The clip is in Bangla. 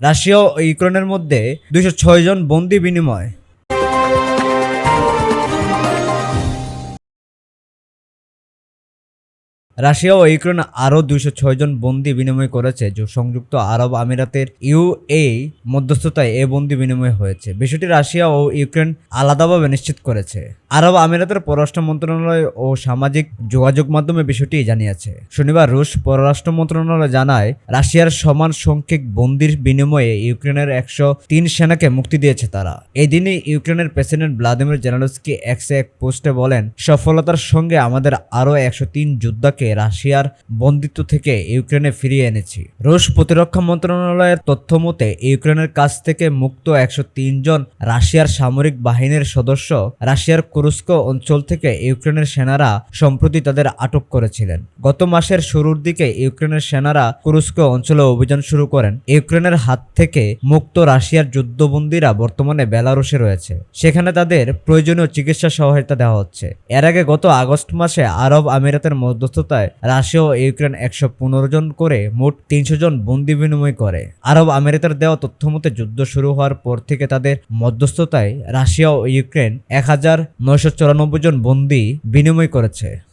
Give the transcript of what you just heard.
রাশিয়া ও ইউক্রেনের মধ্যে দুইশো ছয় জন বন্দি বিনিময়। রাশিয়া ও ইউক্রেন আরও দুইশো ছয় জন বন্দি বিনিময় করেছে, যে সংযুক্ত আরব আমিরাতের ইউএ মধ্যস্থতায় এ বন্দি বিনিময় হয়েছে। বিষয়টি রাশিয়া ও ইউক্রেন আলাদাভাবে নিশ্চিত করেছে। আরব আমিরাতের পররাষ্ট্র মন্ত্রণালয় ও সামাজিক যোগাযোগ মাধ্যমে বিষয়টি জানিয়েছে। শনিবার রুশ পররাষ্ট্র মন্ত্রণালয় জানায়, রাশিয়ার সমান সংখ্যক বন্দির বিনিময়ে ইউক্রেনের একশো তিন সেনাকে মুক্তি দিয়েছে তারা। এই দিনে ইউক্রেনের প্রেসিডেন্ট ভ্লাদিমির জেলানস্কি একশো এক পোস্টে বলেন, সফলতার সঙ্গে আমাদের আরও একশো তিন যোদ্ধাকে রাশিয়ার বন্দিত্ব থেকে ইউক্রেনে ফিরিয়ে এনেছি। রুশ প্রতিরক্ষা মন্ত্রণালয়ের তথ্য মতে, ইউক্রেনের কাছ থেকে মুক্ত একশো জন রাশিয়ার সামরিক বাহিনীর সদস্য রাশিয়ার কুরস্ক অঞ্চল থেকে ইউক্রেনের সেনারা সম্প্রতি তাদের আটক করেছিলেন। গত মাসের শুরুর দিকে ইউক্রেনের সেনারা কুরস্ক অঞ্চলে অভিযান শুরু করেন। ইউক্রেনের হাত থেকে মুক্ত রাশিয়ার যুদ্ধবন্দীরা বর্তমানে বেলারুশে রয়েছে। সেখানে তাদের প্রয়োজনীয় চিকিৎসা সহায়তা দেওয়া হচ্ছে। এর আগে গত আগস্ট মাসে আরব আমিরাতের মধ্যস্থতায় রাশিয়া ও ইউক্রেন একশো পনেরো জন করে মোট তিনশো জন বন্দি বিনিময় করে। আরব আমেরিকার দেওয়া তথ্য মতে যুদ্ধ শুরু হওয়ার পর থেকে তাদের মধ্যস্থতায় রাশিয়া ও ইউক্রেন এক হাজার চুরানব্বই জন বন্দি বিনিময় করেছে।